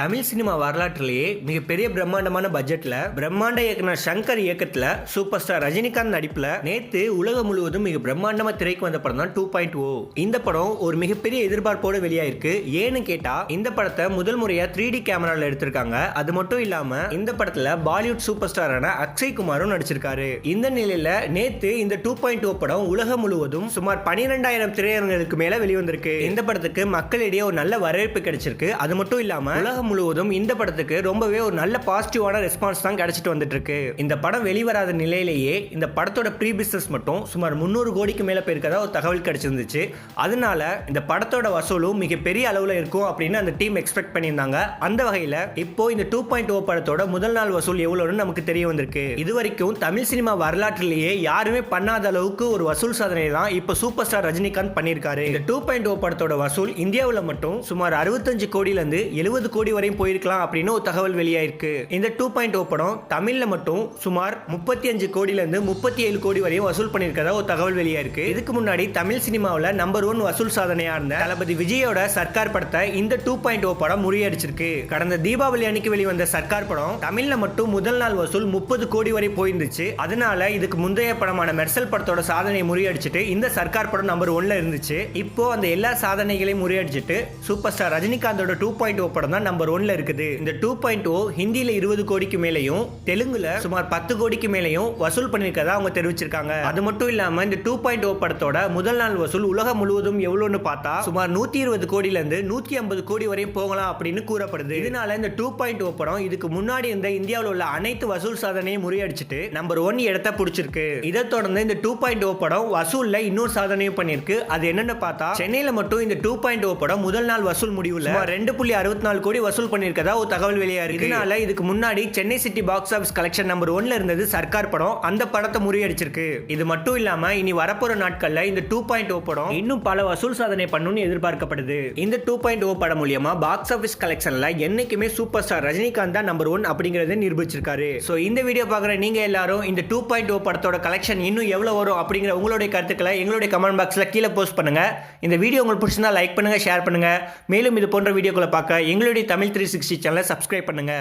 Tamil cinema வரலாற்றிலேயே மிகப்பெரிய பிரம்மாண்டமான பட்ஜெட்ல பிரம்மாண்ட இயக்குனர் சங்கர் இயக்கத்துல சூப்பர் ஸ்டார் ரஜினிகாந்த் நடிப்புல நேத்து உலகம் முழுவதும் மிக பிரம்மாண்டமா திரைக்கு வந்த படம் தான் டூ பாயிண்ட் ஓ இந்த படம் ஒரு மிகப்பெரிய எதிர்பார்ப்போடு வெளியாயிருக்கு. ஏன்னு கேட்டா இந்த படத்தை முதல் முறையா த்ரீ டி கேமரால எடுத்திருக்காங்க. அது மட்டும் இல்லாம இந்த படத்துல பாலிவுட் சூப்பர் ஸ்டாரான அக்ஷய் குமாரும் நடிச்சிருக்காரு. இந்த நிலையில நேத்து இந்த டூ பாயிண்ட் ஓ படம் உலகம் முழுவதும் சுமார் பனிரெண்டாயிரம் திரையரங்குகளுக்கு மேல வெளிவந்திருக்கு. இந்த படத்துக்கு மக்களிடையே ஒரு நல்ல வரவேற்பு கிடைச்சிருக்கு. அது மட்டும் இல்லாம உலகம் முழுவதும் இந்த படத்துக்கு ரொம்பவே ஒரு நல்ல பாசிட்டிவான ரெஸ்பான்ஸ் தான் கிடைச்சிட்டு வந்துட்டு இருக்கு இந்த படம் வெளிவராத நிலையிலேயே இந்த படத்தோட ப்ரீ பிசினஸ் மட்டும் சுமார் முந்நூறு கோடிக்கு மேல போயிருக்கதா ஒரு தகவல் கிடைச்சிருந்துச்சு. அதனால இந்த படத்தோட வசூலும் மிகப்பெரிய அளவுல இருக்கும் அப்படின்னு அந்த டீம் எக்ஸ்பெக்ட் பண்ணியிருந்தாங்க. அந்த வகையில இப்போ இந்த டூ பாயிண்ட் ஓ படத்தோட முதல் நாள் வசூல் எவ்வளோன்னு நமக்கு தெரிய வந்திருக்கு. இது வரைக்கும் தமிழ் சினிமா வரலாற்றிலேயே யாருமே பண்ணாத அளவுக்கு ஒரு வசூல் சாதனை தான் இப்போ சூப்பர் ஸ்டார் ரஜினிகாந்த் பண்ணியிருக்காரு. இந்த டூ பாயிண்ட் ஓ படத்தோட வசூல் இந்தியாவில் மட்டும் சுமார் அறுபத்தஞ்சு கோடியிலிருந்து எழுபது கோடி வரையும் போயிருக்கலாம் அப்படின்னு ஒரு தகவல் வெளியாயிருக்கு. இந்த டூ பாயிண்ட் ஓ படம் தமிழ்ல மட்டும் சுமார் முப்பத்தி அஞ்சு கோடியிலிருந்து முப்பத்தி ஏழு கோடி வரையும் வசூல் பண்ணியிருக்கதா ஒரு தகவல் வெளியாயிருக்கு. இதுக்கு முன்னாடி தமிழ் சினிமாவில் நம்பர் ஒன் வசூல் சாதனையா இருந்த தளபதி விஜயோட சர்க்கார் படத்தை இந்த டூ பாயிண்ட் ஓ படம் முறியடிச்சிருக்கு. கடந்த தீபாவளி அன்னைக்கு வெளிவந்த சர்க்கார் படம் தமிழ்ல மட்டும் முதல் நாள் வசூல் முப்பது கோடி வரை போயிருந்துச்சு. அதனால இதுக்கு முந்தைய படமான மெர்சல் படத்தோட சாதனையை முறியடிச்சிட்டு இந்த சர்க்கார் படம் நம்பர் ஒன்ல இருந்துச்சு. இப்போ அந்த எல்லா சாதனைகளையும் முறியடிச்சிட்டு சூப்பர் ஸ்டார் ரஜினிகாந்தோட டூ பாயிண்ட் ஓ படம் தான் நம்பர் ஒன்ல இருக்குது. இந்த டூ பாயிண்ட் ஓ ஹிந்தியில இருபது கோடிக்கு மேலேயும் தெலுங்குல சுமார் பத்து கோடிக்கு மேலேயும் வசூல் பண்ணிருக்கதா அவங்க தெரிவிச்சிருக்காங்க. அது மட்டும் இல்லாம இந்த டூ பாயிண்ட் ஓ படத்தோட முதல் நாள் வசூல் உலகம் முழுவதும் எவ்வளோன்னு பார்த்தா சுமார் நூத்தி இருபது கோடியில இருந்து நூத்தி ஐம்பது கோடி வரையும் போகலாம் அப்படின்னு கூறப்படுது. இதனால இந்த டூ பாயிண்ட் ஓ படம் இதுக்கு முன்னாடி இருந்த இந்தியாவில் உள்ள அனைத்து வசூல் சாதனையும் முறியடிச்சிட்டு நம்பர் ஒன் இடத்த பிடிச்சிருக்கு. இதை தொடர்ந்து இந்த டூ பாயிண்ட் ஓ படம் வசூல்ல இன்னொரு சாதனையும் பண்ணிருக்கு அது என்னன்னு பார்த்தா சென்னையில மட்டும் இந்த டூ பாயிண்ட் ஓ படம் முதல் நாள் வசூல் முடிவுல ரெண்டு புள்ளி அறுபத்தி நாலு கோடி வசூல் பண்ணியிருக்கதா ஒரு தகவல் வெளியா இருக்கு. இதனால இதுக்கு முன்னாடி Chennai city box office collection number ஒன்ல இருந்தது சர்க்கார் படம். அந்த படத்தை முறியடிச்சிருக்கு. இது மட்டும் இல்லாம இனி வரப்போற நாட்கள்ல இந்த டூ பாயிண்ட் ஓ படம் இன்னும் பல வசூல் சாதனை பண்ணும்னு எதிர்பார்க்கப்படுது. இந்த டூ பாயிண்ட் ஓ படம் மூலியமா பாக்ஸ் ஆஃபீஸ் கலெக்ஷன்ல என்னைக்குமே சூப்பர் ஸ்டார் ரஜினிகாந்த் தான் நம்பர் ஒன் அப்படிங்கறத நிரூபிச்சிருக்காரு. சோ இந்த வீடியோ பார்க்குற நீங்க எல்லாரும் இந்த டூ பாயிண்ட் ஓ படத்தோட கலெக்ஷன் இன்னும் எவ்வளவு வரும் அப்படிங்கிற உங்களுடைய கருத்துக்களை எங்களுடைய கமெண்ட் பாக்ஸ்ல கீழே போஸ்ட் பண்ணுங்க. இந்த வீடியோ உங்களுக்கு பிடிச்சிருந்தா லைக் பண்ணுங்க ஷேர் பண்ணுங்க. மேலும் இது போன்ற வீடியோக்களை பார்க்க எங்களுடைய தமிழ் த்ரீ சிக்ஸ்டி சேனலை சப்ஸ்கிரைப் பண்ணுங்க.